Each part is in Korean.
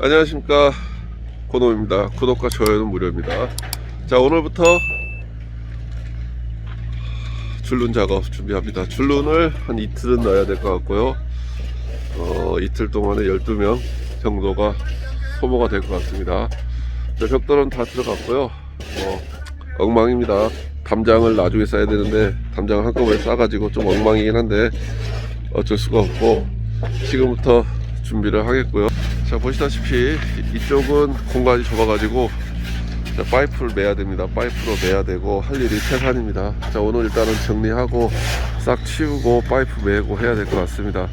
안녕하십니까. 고노입니다. 구독과 좋아요는 무료입니다. 자 오늘부터 줄눈 작업 준비합니다. 줄눈을 한 이틀은 넣어야 될 것 같고요. 어, 이틀 동안에 12명 정도가 소모가 될 것 같습니다. 자, 벽돌은 다 들어갔고요. 뭐 엉망입니다. 담장을 나중에 싸야 되는데 담장을 한꺼번에 싸가지고 좀 엉망이긴 한데 어쩔 수가 없고 지금부터 준비를 하겠고요 자 보시다시피 이쪽은 공간이 좁아가지고 자, 파이프를 매야 됩니다. 파이프로 매야 되고 할 일이 태산입니다. 자 오늘 일단은 정리하고 싹 치우고 파이프 매고 해야 될 것 같습니다.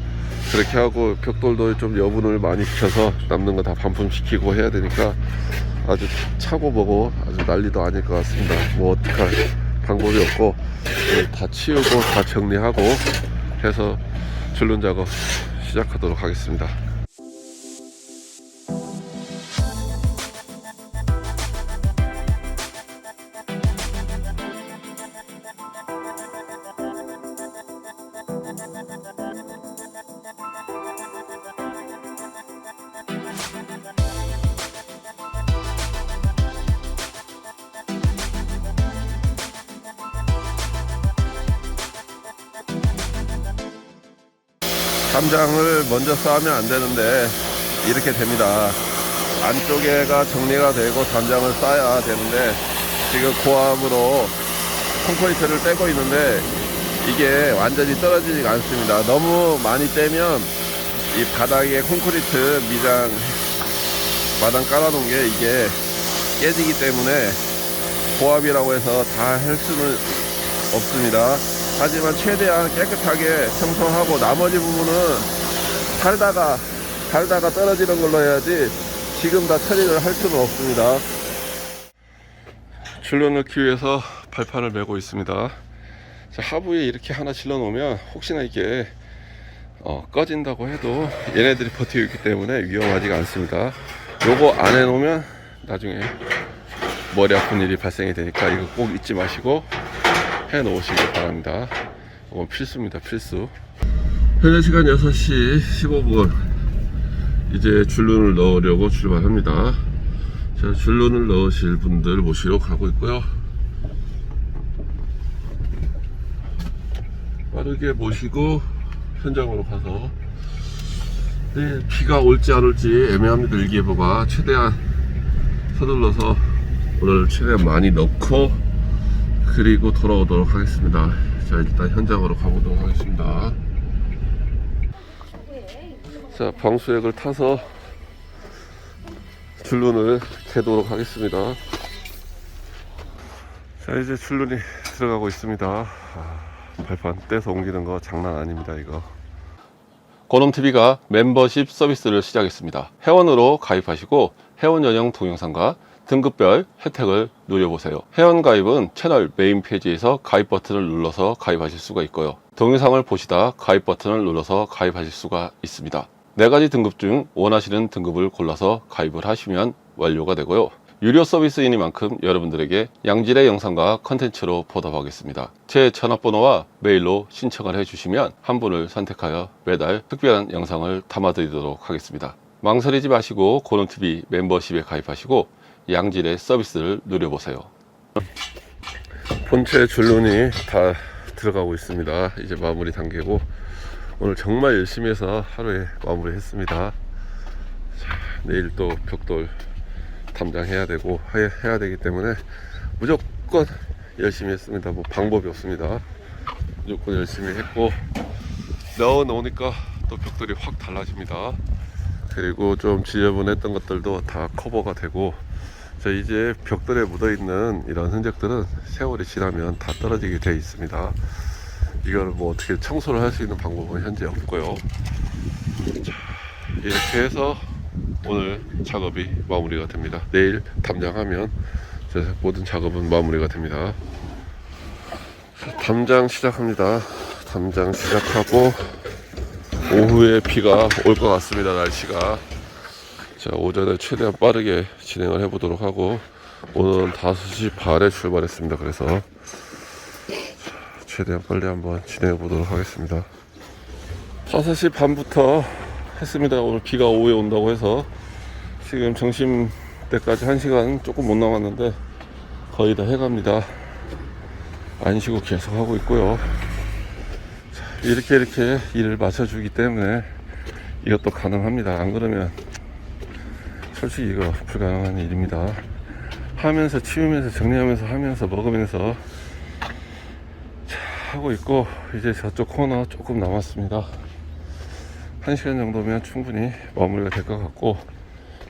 그렇게 하고 벽돌도 좀 여분을 많이 시켜서 남는 거 다 반품시키고 해야 되니까 아주 차고 보고 아주 난리도 아닐 것 같습니다. 뭐 어떡할 방법이 없고 오늘 다 치우고 다 정리하고 해서 줄눈 작업 시작하도록 하겠습니다 담장을 먼저 쌓으면 안 되는데 이렇게 됩니다. 안쪽에가 정리가 되고 담장을 쌓아야 되는데 지금 고압으로 콘크리트를 떼고 있는데 이게 완전히 떨어지지가 않습니다. 너무 많이 떼면 이 바닥에 콘크리트 미장 마당 깔아놓은 게 이게 깨지기 때문에 고압이라고 해서 다 할 수는 없습니다. 하지만 최대한 깨끗하게 청소하고 나머지 부분은 살다가 살다가 떨어지는 걸로 해야지 지금 다 처리를 할 수는 없습니다. 줄로 넣기 위해서 발판을 메고 있습니다. 자, 하부에 이렇게 하나 질러 놓으면 혹시나 이게 어, 꺼진다고 해도 얘네들이 버티고 있기 때문에 위험하지가 않습니다. 요거 안 해놓으면 나중에 머리 아픈 일이 발생이 되니까 이거 꼭 잊지 마시고 해 놓으시기 바랍니다. 이건 필수입니다, 필수. 현재 시간 6시 15분. 이제 줄눈을 넣으려고 출발합니다. 자, 줄눈을 넣으실 분들 모시러 가고 있고요. 빠르게 모시고 현장으로 가서 네, 비가 올지 안 올지 애매합니다. 일기예보가 최대한 서둘러서 오늘 최대한 많이 넣고 그리고 돌아오도록 하겠습니다. 자 일단 현장으로 가보도록 하겠습니다. 자 방수액을 타서 줄눈을 캐도록 하겠습니다. 자 이제 줄눈이 들어가고 있습니다. 아, 발판 떼서 옮기는 거 장난 아닙니다 이거. 고놈TV가 멤버십 서비스를 시작했습니다. 회원으로 가입하시고 회원 전용 동영상과 등급별 혜택을 누려보세요. 회원 가입은 채널 메인 페이지에서 가입 버튼을 눌러서 가입하실 수가 있고요. 동영상을 보시다 가입 버튼을 눌러서 가입하실 수가 있습니다. 네 가지 등급 중 원하시는 등급을 골라서 가입을 하시면 완료가 되고요. 유료 서비스이니만큼 여러분들에게 양질의 영상과 컨텐츠로 보답하겠습니다. 제 전화번호와 메일로 신청을 해주시면 한 분을 선택하여 매달 특별한 영상을 담아드리도록 하겠습니다. 망설이지 마시고 고론TV 멤버십에 가입하시고 양질의 서비스를 누려보세요. 본체 줄눈이 다 들어가고 있습니다. 이제 마무리 단계고 오늘 정말 열심히 해서 하루에 마무리 했습니다. 자, 내일 또 벽돌 담당해야 되고 해- 해야 되기 때문에 무조건 열심히 했습니다. 뭐 방법이 없습니다. 무조건 열심히 했고 넣어 놓으니까 또 벽돌이 확 달라집니다. 그리고 좀 지저분했던 것들도 다 커버가 되고 자 이제 벽돌에 묻어 있는 이런 흔적들은 세월이 지나면 다 떨어지게 돼 있습니다. 이걸 뭐 어떻게 청소를 할 수 있는 방법은 현재 없고요. 자, 이렇게 해서 오늘 작업이 마무리가 됩니다. 내일 담장하면 모든 작업은 마무리가 됩니다. 자, 담장 시작합니다. 담장 시작하고 오후에 비가 올 것 같습니다. 날씨가 자 오전에 최대한 빠르게 진행을 해보도록 하고 오늘은 5시 반에 출발했습니다. 그래서 최대한 빨리 한번 진행해 보도록 하겠습니다. 5시 반부터 했습니다. 오늘 비가 오후에 온다고 해서 지금 점심 때까지 한 시간 조금 못 남았는데 거의 다 해갑니다. 안 쉬고 계속 하고 있고요. 자, 이렇게 이렇게 일을 맞춰주기 때문에 이것도 가능합니다. 안 그러면 솔직히 이거 불가능한 일입니다. 하면서 치우면서 정리하면서 하면서 먹으면서 자, 하고 있고 이제 저쪽 코너 조금 남았습니다. 한 시간 정도면 충분히 마무리가 될 것 같고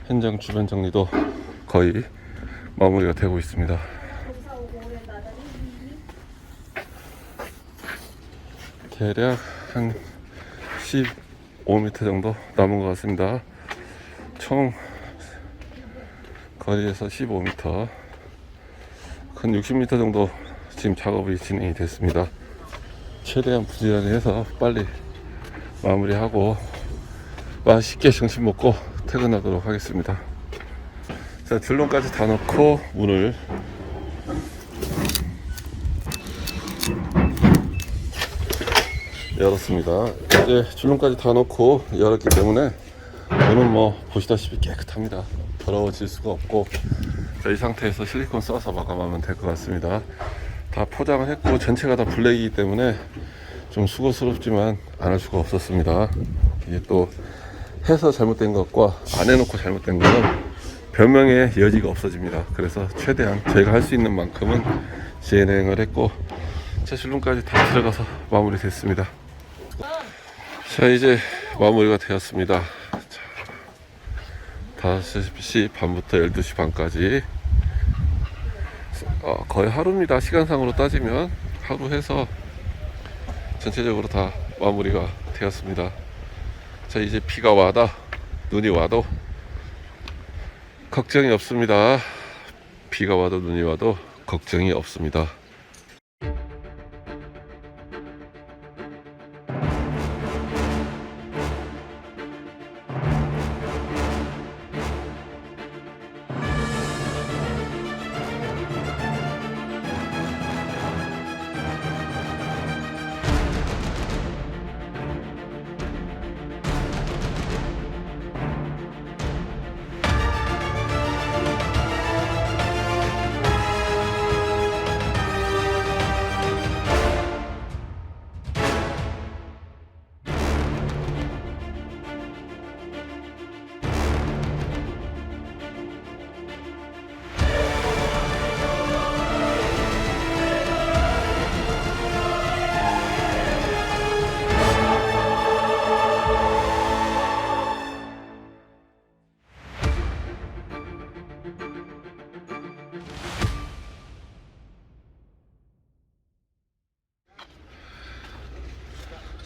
현장 주변 정리도 거의 마무리가 되고 있습니다. 대략 한 15m 정도 남은 것 같습니다. 총 거리에서 15m, 한 60m 정도 지금 작업이 진행이 됐습니다. 최대한 부지런히 해서 빨리 마무리하고 맛있게 점심 먹고 퇴근하도록 하겠습니다. 자, 줄론까지 다 넣고 문을 열었습니다. 이제 줄론까지 다 넣고 열었기 때문에 문은 뭐 보시다시피 깨끗합니다. 더러워질 수가 없고 자, 이 상태에서 실리콘 써서 마감하면 될 것 같습니다. 다 포장을 했고 전체가 다 블랙이기 때문에 좀 수고스럽지만 안 할 수가 없었습니다. 이게 또 해서 잘못된 것과 안 해놓고 잘못된 거는 변명의 여지가 없어집니다. 그래서 최대한 저희가 할 수 있는 만큼은 진행을 했고 자 실론까지 다 들어가서 마무리 됐습니다. 자 이제 마무리가 되었습니다. 자, 5시 반부터 12시 반까지 어, 거의 하루입니다. 시간상으로 따지면 하루 해서 전체적으로 다 마무리가 되었습니다. 자 이제 비가 와다 눈이 와도 걱정이 없습니다. 비가 와도 눈이 와도 걱정이 없습니다.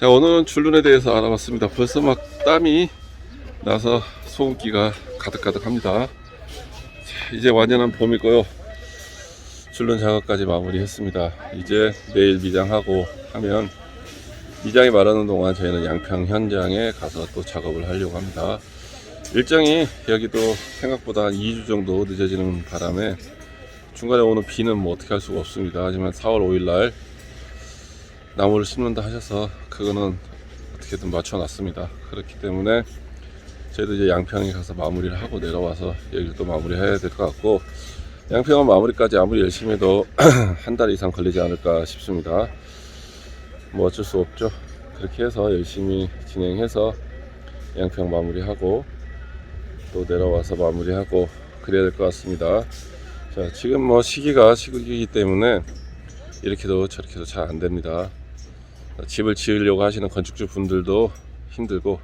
자 오늘은 줄눈에 대해서 알아봤습니다. 벌써 막 땀이 나서 소금기가 가득가득합니다. 자, 이제 완연한 봄이고요. 줄눈 작업까지 마무리했습니다. 이제 내일 미장하고 하면 미장이 마르는 동안 저희는 양평 현장에 가서 또 작업을 하려고 합니다. 일정이 여기도 생각보다 한 2주 정도 늦어지는 바람에 중간에 오는 비는 뭐 어떻게 할 수가 없습니다. 하지만 4월 5일 날 나무를 심는다 하셔서 그거는 어떻게든 맞춰놨습니다. 그렇기 때문에 저희도 이제 양평에 가서 마무리를 하고 내려와서 여기를 또 마무리해야 될 것 같고 양평은 마무리까지 아무리 열심히 해도 한 달 이상 걸리지 않을까 싶습니다. 뭐 어쩔 수 없죠. 그렇게 해서 열심히 진행해서 양평 마무리하고 또 내려와서 마무리하고 그래야 될 것 같습니다. 자, 지금 뭐 시기가 시국이기 때문에 이렇게도 저렇게도 잘 안 됩니다. 집을 지으려고 하시는 건축주 분들도 힘들고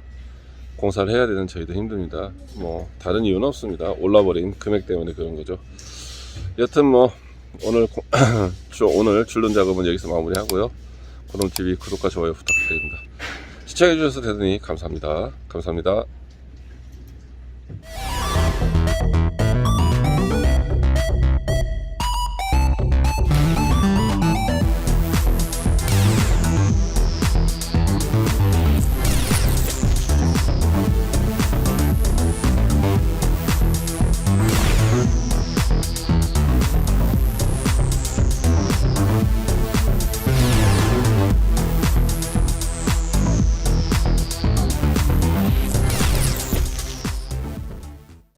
공사를 해야 되는 저희도 힘듭니다. 뭐 다른 이유는 없습니다. 올라버린 금액 때문에 그런 거죠. 여튼 뭐 오늘 오늘 줄눈 작업은 여기서 마무리하고요. 고동 TV 구독과 좋아요 부탁드립니다. 시청해 주셔서 대단히 감사합니다. 감사합니다.